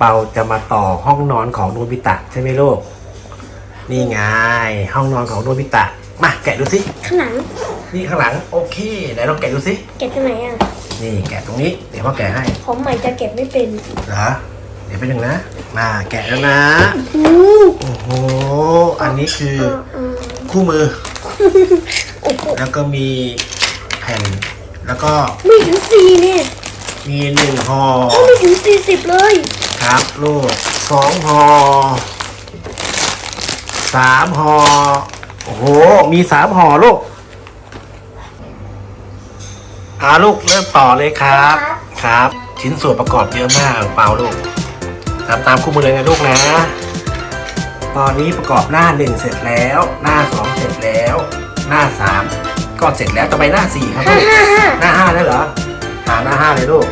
วันนี้อ่างเปาจะมาต่อห้องนอนของโนบิตะใช่ไหมลูก นี่ไงห้องนอนของโนบิตะ มาแกะดูสิ ข้างหลังนี่ข้างหลังโอเคไหนลองแกะดูสิ เก็บตรงไหนอะ นี่แกะตรงนี้ เดี๋ยวพ่อแกะให้ของใหม่จะเก็บไม่เป็นเหรอเดี๋ยวไปหนึ่งนะ มาแกะแล้วนะ อู้โอ้โห อันนี้คือเออคู่มือ โอ้โหแล้วก็มีแผ่น แล้วก็ไม่ถึงสี่เนี่ยมีหนึ่งห่อ ไม่ถึงสี่สิบเลย ครับลูกสองห่อสามห่อโอ้โห มีสามห่อลูกอาลูกเริ่มต่อเลยครับ ครับ ชิ้นส่วนประกอบเยอะมากอ่างเปล่าลูกตามตามคู่มือเลยนะลูกนะ ตอนนี้ประกอบหน้าหนึ่งเสร็จแล้ว หน้าสองเสร็จแล้ว หน้าสามก็เสร็จแล้วต่อไปหน้าสี่ครับห้าลูกห้าห้าหน้าห้าแล้วเหรอหาหน้าห้าเลยลูก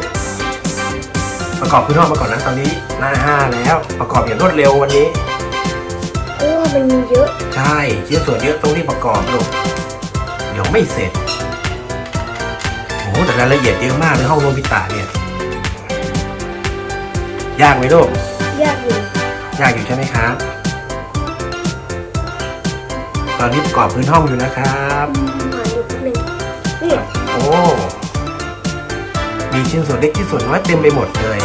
ประกอบพื้นห้องมาก่อนนะตอนนี้หน้าห้าแล้ว ประกอบอย่างรวดเร็ววันนี้โอ้มันมีเยอะใช่ชิ้นส่วนเยอะต้องรีบประกอบลูกเดี๋ยวไม่เสร็จโอ้โหแต่รายละเอียดเยอะมากในห้องโนบิตะเนี่ยยากไหมลูกยากอยู่ยากอยู่ใช่ไหมครับ ตอนนี้ประกอบพื้นห้องอยู่นะครับอืมหาอยู่แป๊บนึงนี่ โอ้ มีชิ้นส่วนเล็กชิ้นส่วนน้อยเต็มไปหมดเลย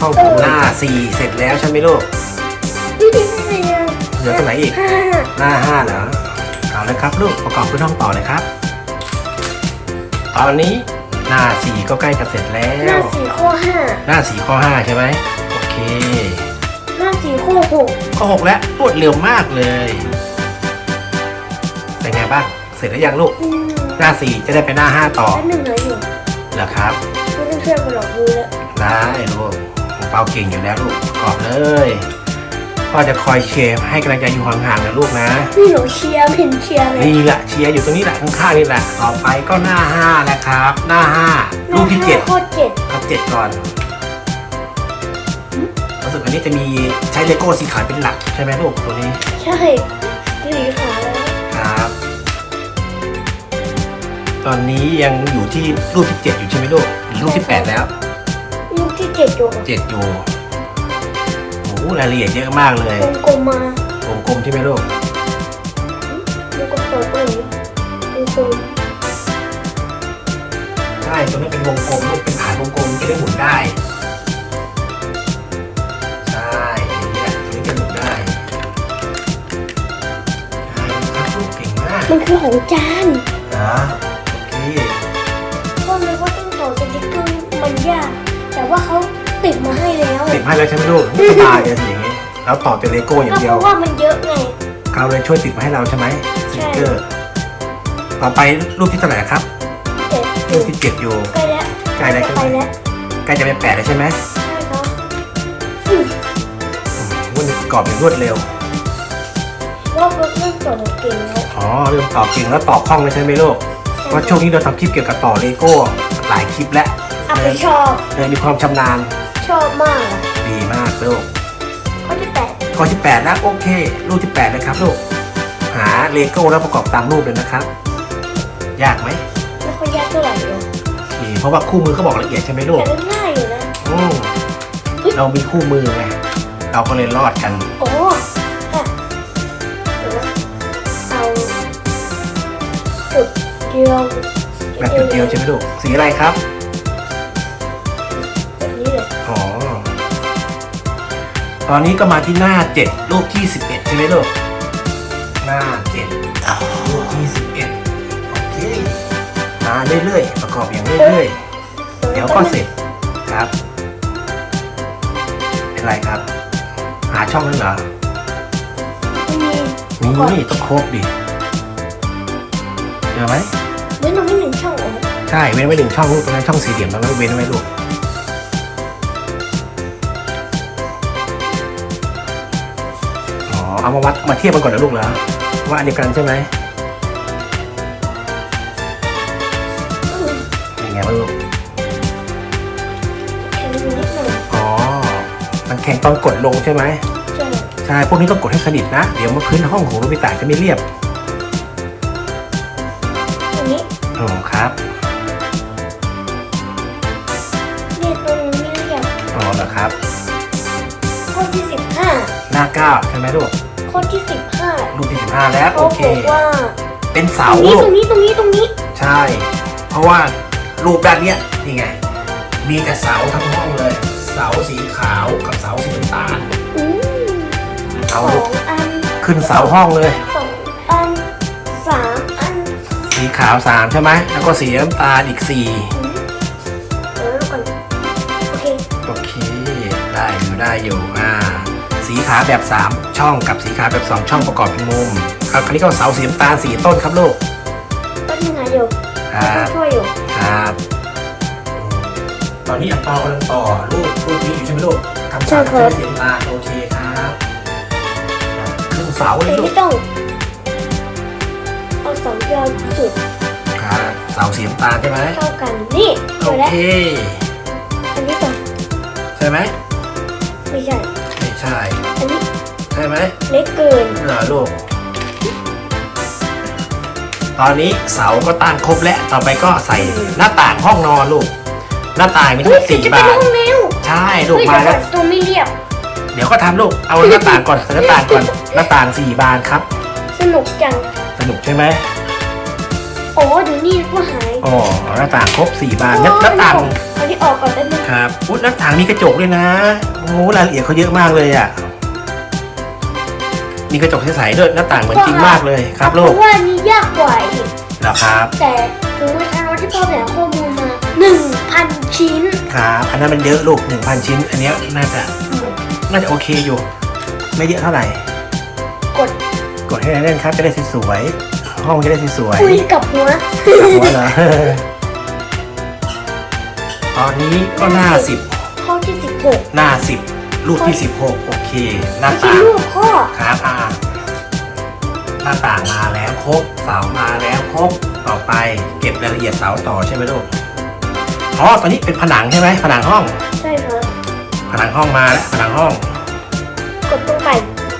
ห้องของหน้าสี่เสร็จแล้วใช่ไหมลูกนี่นี่นี่นี่เหลือตรงไหนอีกห้าห้าหน้าห้าเหรอเอาเลยครับลูกประกอบพื้นห้องต่อเลยครับ ตอนนี้หน้าสี่ก็ใกล้จะเสร็จแล้หน้าวสี่ข้อห้าหน้าสี่ข้อห้าใช่ไหมโอเค หน้าสี่ข้อหกข้อหกแล้วรวดเร็วมากเลยเป็นไงบ้างเสร็จแล้วยังลูกอืมหน้าสี่จะได้ไปหน้าห้าต่อแป๊บนึงเหลืออยู่เหรอครับ ไม่ต้องเชื่อมกันหรอกดูแล้วได้ลูกของเปาเก่งอยู่แล้วลูกประกอบเลยพ่อจะคอยเชียร์ให้กำลังใจอยู่ห่างๆนะลูกนะนี่หนูเชียร์เห็นเชียร์เลยนี่แหละเชียร์อยู่ตรงนี้แหละข้างๆนี่แหละต่อไปก็หน้าห้านะครับ หน้าห้าลูกที่เจ็ดข้อเจ็ดเอาเจ็ดก่อนรู้สึกอันนี้จะมีใช้เลโก้สีขาวเป็นหลักใช่ไหมลูกตัวนี้ ใช่สีขาว ตอนนี้ยังอยู่ที่รูปที่เจ็ดอยู่ใช่ไหมลูกหรือรูปที่แปดแล้วลูกที่เจ็ดอยู่เจ็ดอยู่โอ้โหรายละเอียดเยอะมากเลยวงกลมมาวงกลมใช่ไหมลูกวงกลมเปิดตรงนี้วงกลมใช่ตัวนี้เป็นวงกลมลูกเป็นฐานวงกลมจะได้หมุนได้ใช่เนี่ยตัวนี้จะหมุนได้ใช่ครับลูกเก่งมากมันคือของจานนะโอเคก็ เลยว่าต้องต่อสติ๊กเกอร์มันยาก แต่ว่าเขาติดมาให้แล้วติดให้แล้วใช่ไหมลูกสบายเลยสิอย่างนี้เราต่อเป็นเลโก้อย่าก็งเพเดียวราะว่ามันเยอะไงเขาเลยช่วยติดมาให้เราใช่ไหมสติ๊กเกอร์ต่อไปรูปที่เท่าไหร่ครับเจ็ดรูปที่เจ็ดอยู่ใกล้แล้วใกล้แล้วใช่ไหไปมแล้วใกล้จะเป็นแปดแล้วใช่ไหมใช่ครับอืมวันนี้ประกอบอย่างรวดเร็วว่าเรื่องต่อเก่งแล้วอ๋อเริ่มตอบเก่งแล้วตอบคล่องเลยใช่ไหมลูก เพราะช่วงนี้เราทำคลิปเกี่ยวกับต่อเลโก้หลายคลิปแล้วอะไปชอบเลยมีความชำนาญชอบมากดีมากลูกข้อที่แปดข้อที่แปดแล้วโอเค รูปที่แปดเลยครับลูกหาเลโก้แล้วประกอบตามรูปเลยนะครับ ยากไหมไม่ค่อยยากเท่าไหร่เลยนี่เพราะว่าคู่มือเขาบอกละเอียดใช่ไหมลูกแต่ก็ง่ายอยู่นะอืมเรามีคู่มือไงเราก็เลยรอดกัน โอ้ค่ะเดี๋ยวนะเอาจุด เดียวแบบจุดเดียวใช่ไหมลูกสีอะไรครับ แบบนี้เลยอ๋อ ตอนนี้ก็มาที่หน้าเจ็ดรูปที่สิบเอ็ดใช่ไหมลูก หน้าเจ็ดรูปที่สิบเอ็ดโอเค มาเรื่อยๆ ประกอบอย่างเรื่อยๆ เดี๋ยวก็เสร็จครับ เป็นไรครับ หาช่องนั้นเหรอไม่มีนี่ต้องครบดิเจอไหม ใช่เว้นไว้หนึ่งช่องลูกตรงนั้นช่องสี่เหลี่ยมตรงนั้นเว้นไว้ลูกอ๋อเอามาวัดมาเทียบกันก่อนนะลูกเหรอว่าอันเดียวกันใช่ไหมอืมยังไงบ้างลูกแข็งอยู่นิดหน่อยอ๋อมันแข็งตอนกดลงใช่ไหมใช่ใช่พวกนี้ต้องกดให้สนิทนะ เดี๋ยวมาพื้นห้องของโรบิตะจะไม่เรียบตรงนี้อ๋อครับ ไหมลูกข้อที่สิบห้ารูปที่สิบห้าแล้วเขาโอเคบอกว่าเป็นตเสารงนี้ลูตกรงนี้ตรงนี้ตรงนี้ ใช่ เพราะว่ารูปด้านเนี้ยนี่ไง มีแต่เสาทั้งห้องเลย เสาสีขาวกับเสาสีน้ำตาลอืมเอาสอลูกงอันขึ้นเสาห้องเลยสองอันสามอัน สีขาวสามใช่ไหมแล้วก็สีน้ำตาลอีกสี่อืมเดี๋ยวเราก่อนโอเคโอเค ได้อยู่ได้อยู่อ่า สีขาวแบบ 3 ช่องกับสีขาวแบบ 2 ช่องประกอบเป็นมุมครับคราวนี้ก็เสาสีน้ำตาลสีต้นครับลูกต้นยังไงอยู่ครับช่วยอยู่ครับตอนนี้อังเปากำลังต่อรูปรูปนี้อยู่ใช่ไหมลูกทำใช่สามครับสีน้ำตาลโอเคครับอะขึ้นเสาเลแต่ยลูไม่กต้องเอาสองยอดสุดครับเสาสีน้ำตาลใช่ไหมเท่ากันนี่เจโออแล้วเคอันนี้ก่อนใช่ไหมไม่ใช่ ไม่ใช่อันนี้ใช่ไหมเล็กเกินเหรอลูก ตอนนี้เสาก็ตั้งครบแล้ว ต่อไปก็ใส่หน้าต่างห้องนอนลูก หน้าต่างมีทั้งหมดสี่จะบาเป็นนห้องแมวใช่ลูกเฮ้ยมาเดี๋ยวก่แล้อวนตัวไม่เรียบ เดี๋ยวก็ทำลูก เอาหน้าต่างก่อนใส่หน้าต่างก่อน หน้าต่างสี่บานครับ สนุกจัง สนุกใช่ไหมโอ้เดี๋ยวนี่ก็หายอ๋อหน้าต่างครบสี่บานหน้าหน้าต่างอันนี้ออกก่อนแป๊บนึงครับ อุ๊ยหน้าต่างมีกระจกด้วยนะ โอ้โหรายละเอียดเขาเยอะมากเลยอะ มีกระจกใสๆด้วยหน้าต่างเหมือนจริงมากเลยครับเพลูกราะว่านี่ยากกว่าอีกเหรอครับ แต่ถึงเวลาที่พ่อแหลข้อมูลมาหนึ่งพันชิ้นครับอันนั้นมันเยอะลูกหนึ่งพันชิ้น อันเนี้ยน่าจะน่าจะโอเคอยู่ ไม่เยอะเท่าไหร่ กดกดให้แน่นๆครับจะได้สวยๆห้องจะได้สวยคุยกับหัวๆกับหัวเหรอตอนนี้ก็หน้าสิบข้อที่สิบหกหน้าสิบ รูปที่สิบหกโอเค หน้าไม่ใช่ต่างลูกข้อครับอ่าหน้าต่างมาแล้วครบเสามาแล้วครบต่อไปเก็บรายละเอียดเสาต่อใช่ไหมลูกอ๋อตอนนี้เป็นผนังใช่ไหมผนังห้อง ใช่ครับผนังห้องมาแล้วผนังห้อง กดตรงไหน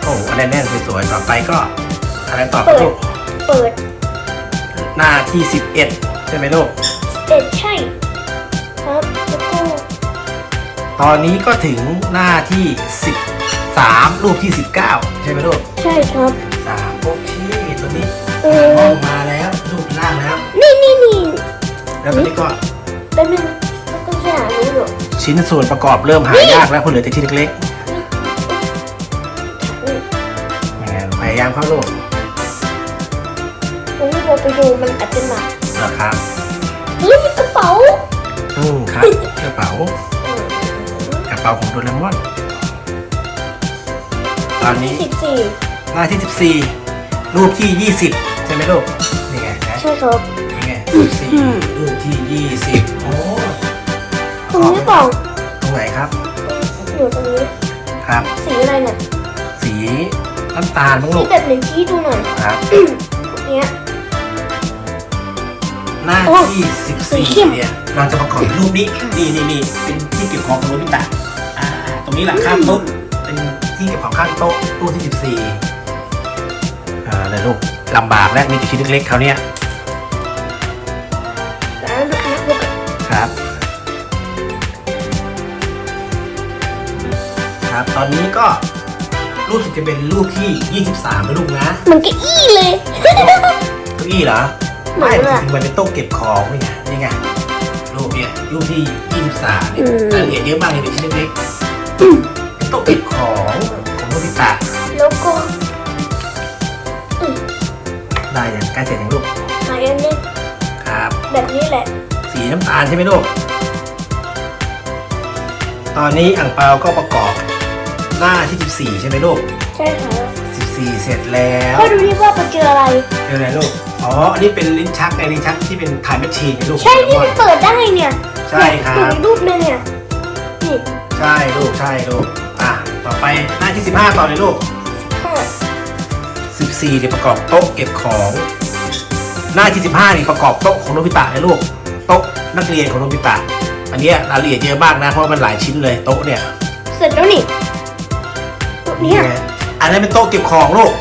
โอ้อันแน่นๆสวยๆต่อไปก็อะไรต่อไปเปิดลูกเปิด หน้าที่สิบเอ็ดใช่ไหมลูกเอ็ดใช่ครับแล้วก็ ตอนนี้ก็ถึงหน้าที่สิบสามรูปที่สิบเก้าใช่ไหมลูกใช่ครับ สามโอเคตัวนี้เอห้อองมาแล้วรูปล่างแล้ว นี่นี่นี่แล้วตอนนี้ก็แป๊บนึงต้องไปหาดูอยู่ชิ้นส่วนประกอบเริ่มหายากแล้วเพราะเหลือแต่ชิ้นเล็กๆยังไงพยายามเข้าลูกตรงนี้เราไปดูมันอาจจะหนักเหรอครับเฮ้ยมีกระเป๋าอืมครับกระเป๋ากระเป๋าของโดเรมอนตอนนี้สิบสี่หน้าที่ 14 รูปที่ 20 ใช่ไหมลูกนี่ไงนะใช่ครับ นี่ไง14รูปที่ 20 โอ้ตรงนี้กล่องตรงไหนครับ อยู่ตรงนี้ ครับ สีอะไรเนี่ย สีน้ำตาลบ้างสีลูกแบบไหนชี้ดูหน่อย ครับเนี้ยหน้าโอ้ที่สีเข้ม14เนี่ยเราจะประกอบรูปนี้ นี่นี่นี่เป็นที่เก็บของของโนบิตะอ่าต รงนี้แหละข้างโต๊ะเป็นที่เก็บของข้างโต๊ะรูปที่ 14อ่าเลยลูกลำบากและมีแต่ชิ้นเล็กๆเขาเนี่ยแล้วดูนะดูกันครับ ครับตอนนี้ก็รูปสึกจะเป็นรูปที่ 23นะลูกนะมันก็อี้เลยเก้าอี้เหรอเหมืไม่อนอะจริงๆมันเป็นโต๊ะเก็บของนี่ไงนี่ไงรูปเนี่ยรูปที่ 23เนี่ยอืมรายละเอียดเยอะมากเลยเป็นชิ้นเล็กๆเป็นโต๊ะเก็บของของโนบิตะแล้วก็ได้อย่างใกล้เสร็จอย่างลูกหายอันนี้ครับ แบบนี้แหละ สีน้ำตาลใช่ไหมลูก ตอนนี้อ่างเปาก็ประกอบหน้าที่ 14 ใช่ไหมลูก ใช่ครับ14 เสร็จแล้วพ่อดูนี่ว่าไปเจออะไรเดี๋ยวไหนลูก อ๋อ อันนี้เป็นลิ้นชักไงลิ้นชักที่เป็นถ่ายแมชชีนไงลูก ใช่นี่โดเรมอมันนเปิดได้เนี่ย ใช่ครับเนี่ยรูปนึงเนี่ยนี่ ใช่ลูกใช่ลูกอะต่อไปหน้าที่15ต่อเลยลูกค่ะ14เนี่ยประกอบโต๊ะเก็บของ หน้าที่15นี่ประกอบโต๊ะของโนบิตะเลยลูกโต๊ะนักเรียนของโนบิตะอันเนี้ยรายละเอียดเยอะมากนะเพราะมันหลายชิ้นเลยโต๊ะเนี่ยเสร็จแล้วนี่ตัวเนี้ยไงอันนั้นเป็นโต๊ะเก็บของลูก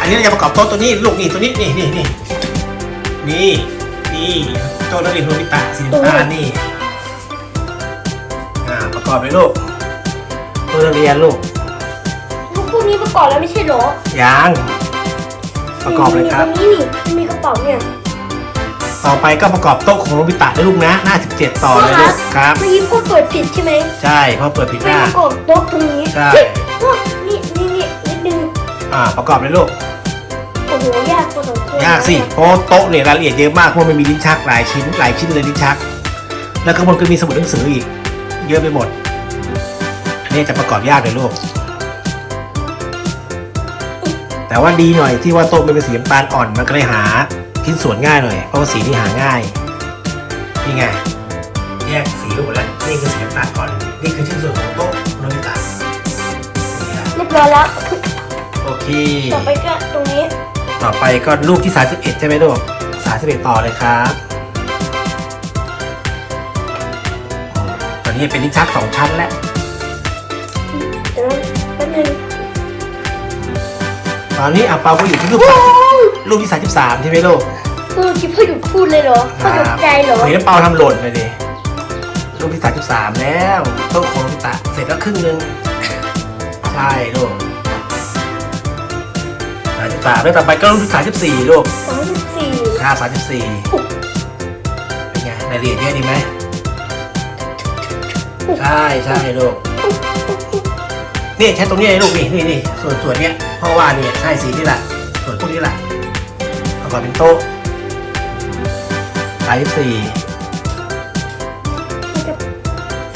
อันนี้เราจะประกอบโต๊ะตัวนี้ลูกนี่ตัวนี้นี่นี่นี่นี่นี่โต๊ะนักเรียนโนบิตะสีน้ำตาลนี่อ่าประ กอบเลยลูกตัวนักเรียนลูกลูกพวกนี้ประกอบแล้วไม่ใช่เหรอยังประกอบเลยครับตรงนี้นี่มันมีกระเป๋าเนี่ยต่อไปก็ประกอบโต๊ะของโนบิตะด้วยลูกนะหน้า 17 ต่อเลยลูกครับเมื่อกี้พ่อเปิดผิดใช่ไหมใช่เพราะเปิดผิดหไม่น้าประกอบโต๊ะตรงนี้ใช่เฮ้ยพ่อนี่นี่นี่นิดนึงอ่าประกอบเลยลูกโอ้โหยากพอสมควรยากสิเพราะโต๊ะเนี่ยรายละเอียดเยอะมากเพราะมันมีลิ้นชักหลายชิ้นหลายชิ้นเลยลิ้นชัก แล้วข้างบนก็มีสมุดหนังสืออีก เยอะไปหมด อันนี้จะประกอบยากเลยลูก แต่ว่าดีหน่อยที่ว่าโต๊ะมันเป็นสีน้ำตาลอ่อนมันก็เลยหาชิ้นส่วนง่ายหน่อยเพราะว่าสีนี่หาง่ายนี่ไงแยกสีลูกหมดแล้วนี่คือสีน้ำตาลอ่อนนี่คือชิ้นส่วนของโต๊ะโนบิตะนี่นะเรียบร้อยแล้วโอเค ต่อไปก็ตรงนี้ ต่อไปก็ลูกที่ 31 ใช่ไหมลูก31 ต่อเลยครับ นนี้เป็นลิ้นชักสองชั้นแล้วเดี๋ยวนะแป๊บนึงตอนนี้อะเปาก็อยู่ที่ลูกลูกที่33ใช่ไหมลูกเออคิดพ่อหยุดพูดเลยเหรอพ่อตกใจเหรอเห็นเปาทำหล่นเลยดิลูกที่33แล้วโต๊ะของลูกตะเสร็จแล้วครึ่งหนึงใช่ลูก33แล้วต่อไปก็ลูกที่34ลูกสองสิบสี่ค่า34เป็นไงรายละเอียดเยอะดีไหม ใช่ใช่ลูกนี่ใช้ตรงนี้เลยลูกนี่นี่นี่ส่วนส่วนเนี้ยเพราะว่าเนี่ยใช่สีนี่แหละส่วนพวกนี้แหละประกอบเป็นโต๊ะสายสี่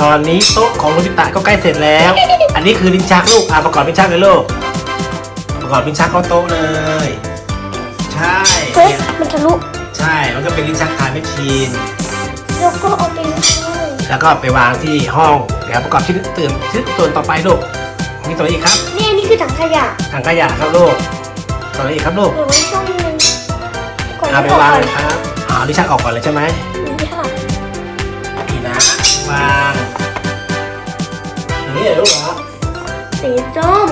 ตอนนี้โต๊ะของโนบิตะก็ใกล้เสร็จแล้ว อันนี้คือลิ้นชักลูกอะประกอบลิ้นชักเลยลูกประกอบลิ้นชักเข้าโต๊ะเลย ใช่เฮ้ยเนี่ยมันทะลุใช่มันก็เป็นลิ้นชักทายแมชชีนแล้วก็เอาไปเลย แล้วก็ไปวางที่ห้องเดี๋ยวประกอบชิ้นตื่นชิ้นส่วนต่อไปลูกมีตัวอะไรอีกครับนี่อันนี้คือถังขยะถังขยะครับลูกตัวอะไรอีกครับลูกหรือว่าช่องนึงก่อนเอาไปที่วางก่อนเลยครับอ๋อลิชักออกก่อนเลยใช่ไหมนี่ค่ะนี่นะวางอย่างนี้เหรอลูกเหรอสีส้ม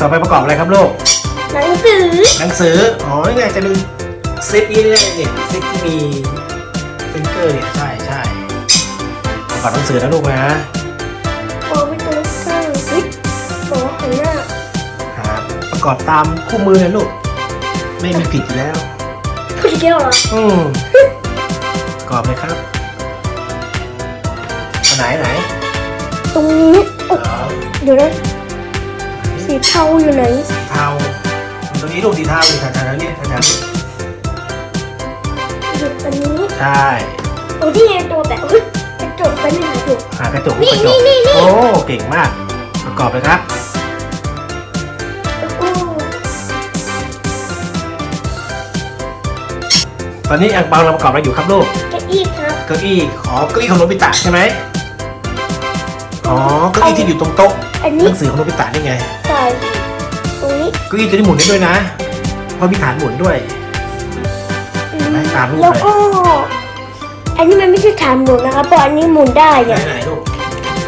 ต่อไปประกอบอะไรครับลูกหนังสือหนังสืออ๋อนี่ไงจะเป็นซิปนี่เนี่ยเนี่ยซิปที่มี ประกอบหนังสือนะลูกนะโอ้ไม่ตัวข้างเฮ้ยโอ้หันหน้าครับประกอบตามคู่มือเลยลูก ไม่มีผิดอยู่แล้วพูดอีกแล้วเหรออืมประกอบเลยครับอันไหนไหนตรงนี้เหรโอ้อเดี๋ยวนะสีเทาอยู่ไหนสีเทาตรงนี้ลูกสีเทาอยู่แถวๆนี้แถวๆนี้หยุดอันนี้ ใช่ โอ้ที่ไงตัวแบบเฮ้ย จกไปไม่หาถูกหากระจกนี่กระจกนี่นี่นี่ โอ้เก่งมาก ประกอบเลยครับแล้วก็ตอนนี้อังเปาเราประกอบอะไรอยู่ครับลูกเก้าอี้ครับเก้าอี้ขอเก้าอี้ของโนบิตะใช่ไหมอ๋อเก้าอี้ที่อยู่ตรงโต๊ะอันหนี้นังสือของโนบิตะนี่ไงใส่ตรงนี้เก้าอี้ตัวนี้หมุนได้ด้วยนะเพราะมีฐานหมุนด้วย อืมไหนตามรูปแล้วเลยก็ อันนี้มันไม่ใช่ฐานหมุนนะครับเพราะอันนี้หมุนได้ไหนเนี่ยไหนลูก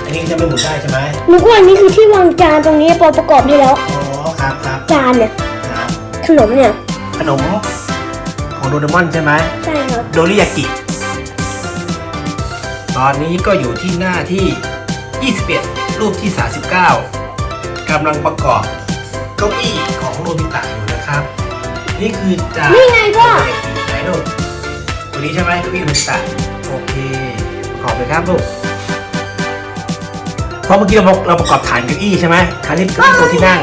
อันนี้จะไม่หมุนได้ใช่ไหมนึกว่าอันนี้คือที่วางจานตรงนี้พอประกอบได้แล้วอ๋อครับครับจานเนี่ยครับ ขนมเนี่ยขนมของโดเรมอนใช่ไหม ใช่ครับโดริยากิ ตอนนี้ก็อยู่ที่หน้าที่ 21 รูปที่ 39กำลังประกอบเก้าอี้ของโนบิตะอยู่นะครับ นี่คือจานนี่ไงพ่อ โดริยากิไหนลูกตัว นี้ใช่ไหมเก้าอี้โนบิตะโอเคประกอบเลยครับลูกเพราะเมื่อกี้เราเราประกอบฐานเก้าอี้ใช่ไหมคราวนี้เก้าอี้ตัวที่นั่ง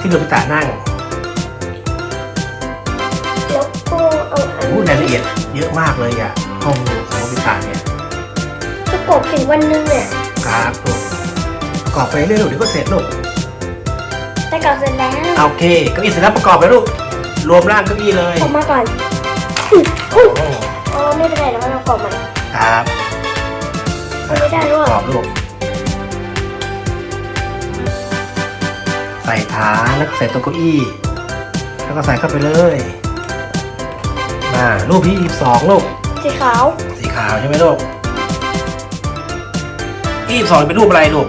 ที่โนบิตะนั่งแล้วก็เอาอันพูดรายละนี้เอียดเยอะมากเลยอะห้องของโนบิตะเนี่ยประกอบถึงวันหนึงเนี่ยครับลูกประกอบไปเรื่อยๆลูกเดี๋ยวก็เสร็จลูก แต่กลับเสร็จแล้วโอเคเก้าอี้เสร็จแล้วประกอบไปลูกรวมร่างเก้าอี้เลยออกมาก่อนอุ๊ยอุ๊ยโอ้อ๋อ ไม่เป็นไรแล้วเราประกอบใหม่ครับไม่ได้ด้วยประกอบลูกใส่ฐานแล้วก็ใส่ตัวเก้าอี้ แล้วก็ใส่เข้าไปเลยมารูปที่22ลูกสีขาว สีขาวใช่ไหมลูกที่22เป็นรูปอะไรลูก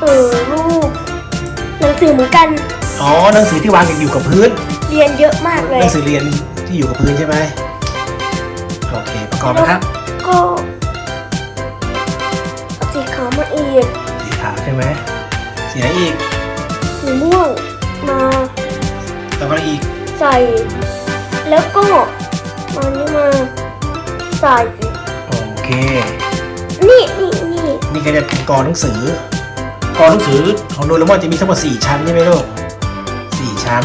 เออรูปหนังสือเหมือนกันอ๋อหนังสือที่วางอยู่กับพื้น เรียนเยอะมากเลหยนังสือเรียนที่อยู่กับพื้นใช่ไหม โอเคประกอบนะครับก็เอาสีขาวมาอีกสีขาวใช่ไหมสีไหนอีกสีม่วงมาแล้วก็อีกใส่ แล้วก็มานี่มาใส่โอเค นี่นี่นี่นี่ก็จะเป็นกอหนังสือกอหนังสือของโดเรมอนจะมีทั้งหมด4ชั้นใช่ไหมลูกสี่ชั้น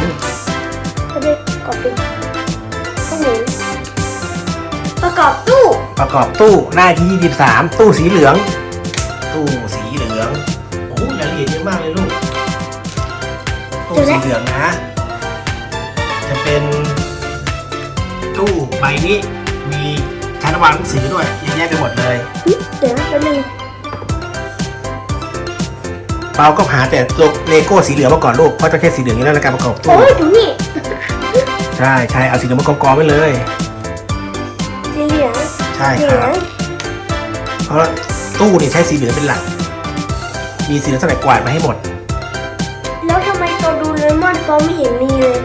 เขาเรียกประกอบเป็น ประกอบตู้หน้าที่ 23 ตู้สีเหลือง ตู้สีเหลืองโอ้โหรายละเอียดเยอะมากเลยลูกตู้สีเหลืองนะ จะเป็นตู้ใบนี้มีชั้นวางหนังสือด้วยเยอะแยะไปหมดเลยหึเดี๋ยวนะแป๊บนึงเปาก็หาแต่ตัวเลโก้สีเหลืองมาก่อนลูกเพราะจะแค่สีเหลืองอยู่แล้วในการประกอบตู้โอ้ยดูนี่ใช่ใช่เอาสีเหลืองมากองๆไว้เลยสีเหลือง ใช่เหลืคอรับงเพราะตู้นี่ใช้สีเหลืองเป็นหลัก มีสีเหลืองสลักกวาดมาให้หมด แล้วทำไมตัวดูเลมอนเขาไม่เห็นมีเลย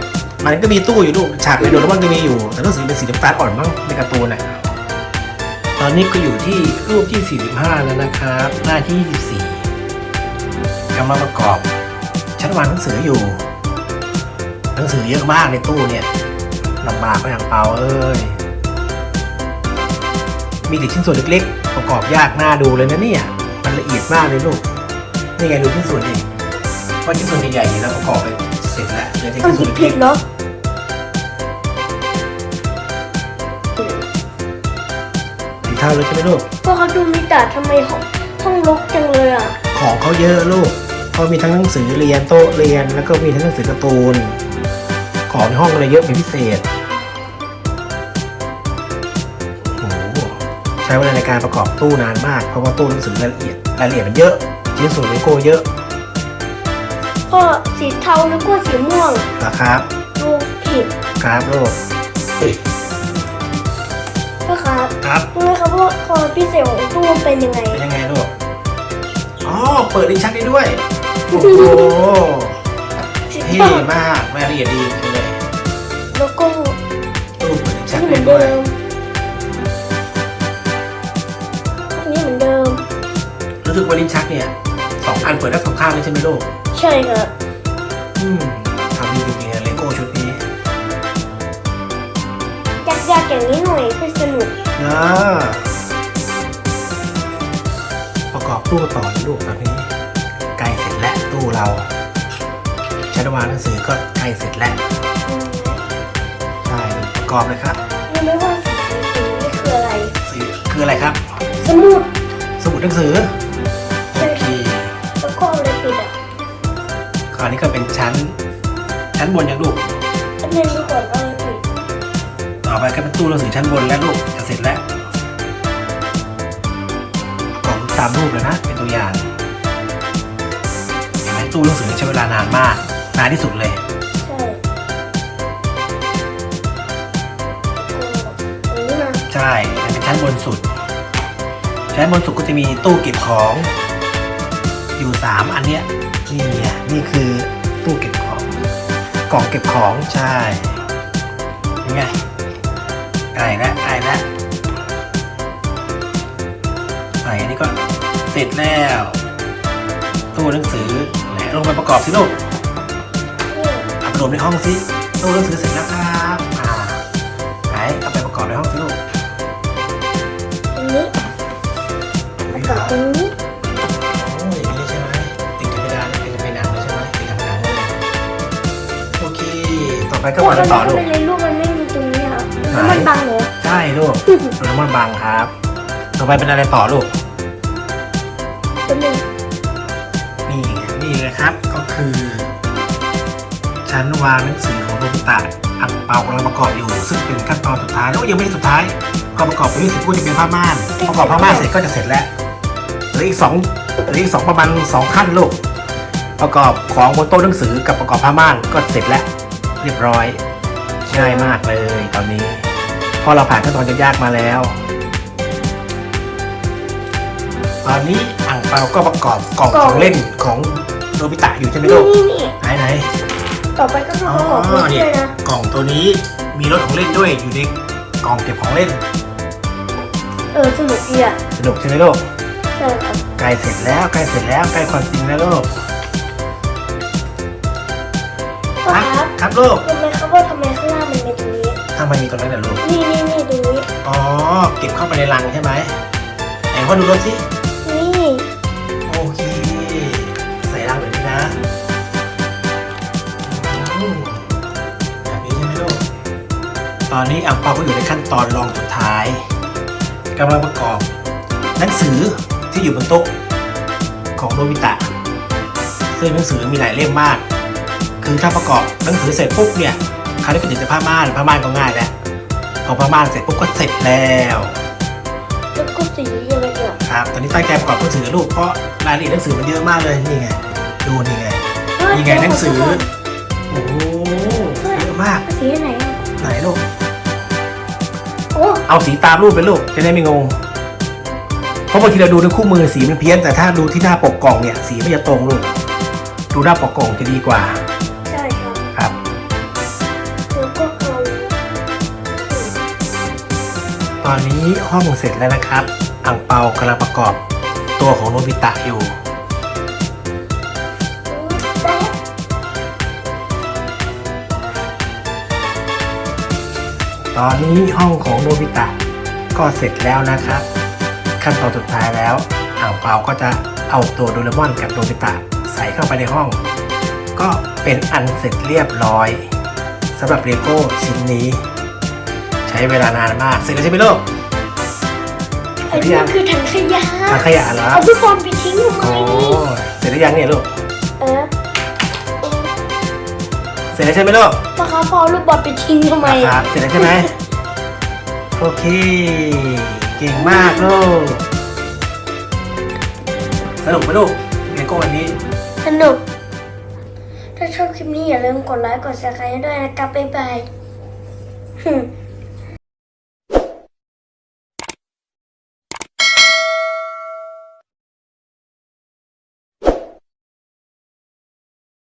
มันก็มีตู้อยู่ลูกฉากในโดเรมอนก็มีอยู่ แต่รู้สึกเป็นสีน้ำตาลอ่อนมั้งในการ์ตูนน่ะตอนนี้ก็อยู่ที่รูปที่ 45 แล้วนะครับ หน้าที่ 24กำลังประกอบ ชั้นวางหนังสืออยู่ หนังสือเยอะมากในตู้เนี่ยลำบากไปอย่างเปาเอ้ย มีแต่ชิ้นส่วนเล็กๆ ประกอบยากน่าดูเลยนะเนี่ยมันละเอียดมากเลยลูกนี่ไงดูชิ้นส่วนดิเพราะชิ้นส่วนใหญ่ๆแล้วประกอบไปเสร็จแล้วเหลือแต่ต้อชิ้งนส่คิวนดเล็กๆผิดเหรอสีเทาเลยใช่ไหมลูกพวกเขาดูมิตาทำไมห้องห้องรกจังเลยอะของเขาเยอะลูกเขามีทั้งหนังสือเรียนโต๊ะเรียน แล้วก็มีทั้งหนังสือการ์ตูน ของในห้องอะไรเยอะเป็นพิเศษ ช้เวลาในการประกอบตู้นานมาก เพราะว่าตู้หนังสือรายละเอียดรายละเอียดมันเยอะชิ้นส่วนเลโก้เยอะก็สีเทาแล้วก็สีม่วงนะครับดูผิดครับลูกเฮ้ยก็ครับครับรู้ไหมครับว่าคอพิเศษของตู้มันเป็นยังไง เป็นยังไงลูกอ๋อเปิดลิ้นชักได้ด้วยโอ้โหสีเท่เทามากรายละเอียดดีเลยแล้วก็ตู้เปิดลิ้นชักนี่เหมืได้อนด้วเดิย ว่าลิ้นชักเนี่ยสองอันเปิดได้สองข้างเลยใช่ไหมลูกใช่ครับอืมทำดีจริงๆนะเลโก้ชุดนี้ยากๆอย่างนี้หน่อยเพื่อสนุกนะประกอบตู้ต่อเลยลูกตอนนี้ใกล้เสร็จแล้วตู้เราชั้นวางหนังสือก็ใกล้เสร็จแล้วใช่ประกอบเลยครับรู้ไหมว่าสีสีนี่คืออะไรสีคืออะไรครับ สมุดสมุดหนังสือโอ คราวนี้ก็เป็นชั้น ชั้นบนยังลูกอันนี้ดูก่อนว่าอะไรปิดต่อไปก็เป็นตู้หนังสือชั้นบนแล้วลูกจะเสร็จแล้วประกอบตามรูปเลยนะ เป็นตัวอย่างเห็นไหมตู้หนังสือใช้เวลานานมากนานที่สุดเลยใช่อันนี้มาใช่มันเป็นชั้นบนสุด ชั้นบนสุดก็จะมีตู้เก็บของ อยู่สามอันเนี้ยนี่ไงนี่คือตู้เก็บของกล่องเก็บของใช่ยังไงใกล้แล้วใกล้แล้วใส่อันนี้ก็เสร็จแล้ว ตู้หนังสือไหนลงไปประกอบสิลูกเอาไปรวมในห้องสิตู้หนังสือเสร็จแล้วครับอ่าไหนเอาไปประกอบในห้องสิลูกอันนี้แล้วก็ตรงนี้ ไปก็มากันต่อลูก ทำไมลูกมันไม่มีตรงนี้ครับไหน แล้วมันบังเหรอใช่ลูกโดเรมอนบังครับต่อไปเป็นอะไรต่อลูกเป็นหนึ่งนี่ไงนี่เลยครับก็คือชั้นวางหนังสือของโนบิตะอังเปากำลังประกอบอยู่ ซึ่งเป็นขั้นตอนสุดท้ายแล้วยังไม่ได้สุดท้ายก็ประกอบไปที่สิบพูดจะเป็นผ้าม่านประกอบผ้าม่านเสร็จก็จะเสร็จแล้วเหลืออีกสองเหลืออีกสองประมาณสองขั้นลูกประกอบของบนโต๊ะหนังสือกับประกอบผ้าม่านก็เสร็จแล้ว เรียบร้อยง่ายมากเลยตอนนี้เพอเราผ่านขั้นตอนยากๆมาแล้ว ตอนนี้อ่างเปาก็ประกอบกล่องของเล่นของโนบิตะอยู่ใช่ไหมนี่ลูกนี่นี่ไหนไหนต่อไปก็คืออ๋อเขาบอกเพื่เนี่ยอนนะกล่องตัวนี้มีรถของเล่นด้วยอยู่ในกล่องเก็บของเล่นเออสนุกดีอะสนุกใช่ไหมลูก ใช่ครับ ใกล้เสร็จแล้วใกล้เสร็จแล้วใกล้ความจริงแล้วลูก พ่อครับครับ ครับลูกรู้ไหมครับว่าทำไมข้างล่างมันเป็นตรงนี้ ทำไมมีตรงนั้นน่ะลูก นี่นี่นี่ตรงนี้ อ๋อ เก็บเข้าไปในรังใช่ไหมไหนพ่อดูรถสิ นี่โอเค ใส่รังแบบนี้นะอืมแบบนี้ใช่ไหมลูก ตอนนี้อ่างเปาก็อยู่ในขั้นตอนรองสุดท้ายกำลังประกอบ หนังสือที่อยู่บนโต๊ะของโนบิตะซึ่งหนังสือมีหลายเล่มมาก คือถ้าประกอบหนังสือเสร็จปุ๊บเนี่ยคราวนี้ก็ถึงจะผ้าม่านผ้าม่านก็ง่ายแล้วพอผ้าม่านเสร็จปุ๊บก็เสร็จแล้วแล้วก็สีอะไรเนี่ยครับตอนนี้ตั้งใจประกอบหนังสือลูกเพราะรายละเอียดหนังสือมันเยอะมากเลยนี่ไงดูนี่ไงนี่ไงหนังสือโอ้โหเยอะมากสีไหนอะไหนลูกโอ้เอาสีตามรูปเป็นลูกจะได้ไม่งงเพราะบางทีเราดูในคู่มือสีมันเพี้ยนแต่ถ้าดูที่หน้าปกกล่องเนี่ยสีมันจะตรงลูกดูหน้าปกกล่องจะดีกว่า ตอนนี้ห้องเสร็จแล้วนะครับอ่างเปากำลังประกอบตัวของโนบิตะอยู่ตอนนี้ห้องของโนบิตะก็เสร็จแล้วนะครับ ขั้นตอนสุดท้ายแล้วอ่างเปาก็จะเอาตัวโดเรมอนกับโนบิตะใส่เข้าไปในห้อง ก็เป็นอันเสร็จเรียบร้อยสำหรับเลโก้ชิ้นนี้ ใช้เวลานานมากเสร็จแล้วใช่ไหมลูกเสอัร็นจหรือนี้ยังคือถังขยะถังขยะเหรอ เอาทุกคนไปทิ้งทำไมโอ้เสร็จหรือยังเนี่ยลูก เออเสร็จแล้วใช่ไหมลูกพ่อครับพอลูกบอลไปทิ้งทำไมครับเสร็จแล้วใช่ไหมโอเค เก่งมากลูก สนุกไหมลูกเลโก้วันนี้ สนุก ถ้าชอบคลิปนี้อย่าลืมกดไลค์กด subscribe ด้วยนะครับบ๊ายบาย